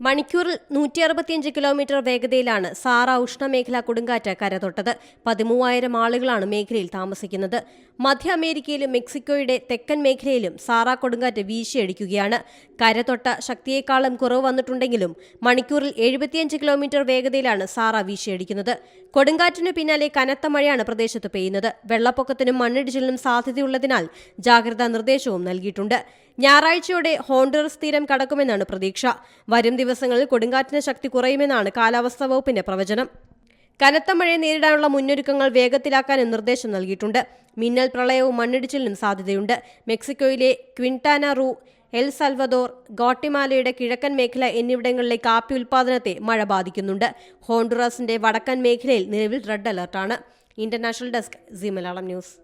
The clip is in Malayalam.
മണിക്കൂറിൽ നൂറ്റി അറുപത്തിയഞ്ച് കിലോമീറ്റർ വേഗതയിലാണ് സാറ ഉഷ്ണമേഖലാ കൊടുങ്കാറ്റ് കരതൊട്ടത്. പതിമൂവായിരം ആളുകളാണ് മേഖലയിൽ താമസിക്കുന്നത്. മധ്യ അമേരിക്കയിലും മെക്സിക്കോയുടെ തെക്കൻ മേഖലയിലും സാറ കൊടുങ്കാറ്റ് വീശിയടിക്കുകയാണ്. കരതൊട്ട ശക്തിയേക്കാളും കുറവ് വന്നിട്ടുണ്ടെങ്കിലും മണിക്കൂറിൽ എഴുപത്തിയഞ്ച് കിലോമീറ്റർ വേഗതയിലാണ് സാറ വീശിയടിക്കുന്നത്. കൊടുങ്കാറ്റിനു പിന്നാലെ കനത്ത മഴയാണ് പ്രദേശത്ത് പെയ്യുന്നത്. വെള്ളപ്പൊക്കത്തിനും മണ്ണിടിച്ചിലിനും സാധ്യതയുള്ളതിനാൽ ജാഗ്രതാ നിർദ്ദേശവും നൽകിയിട്ടുണ്ട്. ഞായറാഴ്ചയോടെ ഹോണ്ടറസ് തീരം കടക്കുമെന്നാണ് പ്രതീക്ഷ. വരും ദിവസങ്ങളിൽ കൊടുങ്കാറ്റിന് ശക്തി കുറയുമെന്നാണ് കാലാവസ്ഥാ വകുപ്പിന്റെ പ്രവചനം. കനത്ത മഴയെ നേരിടാനുള്ള മുന്നൊരുക്കങ്ങൾ വേഗത്തിലാക്കാനും നിർദ്ദേശം നൽകിയിട്ടുണ്ട്. മിന്നൽ പ്രളയവും മണ്ണിടിച്ചിലിനും സാധ്യതയുണ്ട്. മെക്സിക്കോയിലെ ക്വിന്റാന റൂ എൽ സൽവദോർ ഗോട്ടിമാലയുടെ കിഴക്കൻ മേഖല എന്നിവിടങ്ങളിലെ കാപ്പി ഉൽപ്പാദനത്തെ മഴ ബാധിക്കുന്നുണ്ട്. ഹോണ്ടുറാസിന്റെ വടക്കൻ മേഖലയിൽ നിലവിൽ red അലർട്ടാണ്. International desk C Malayalam news.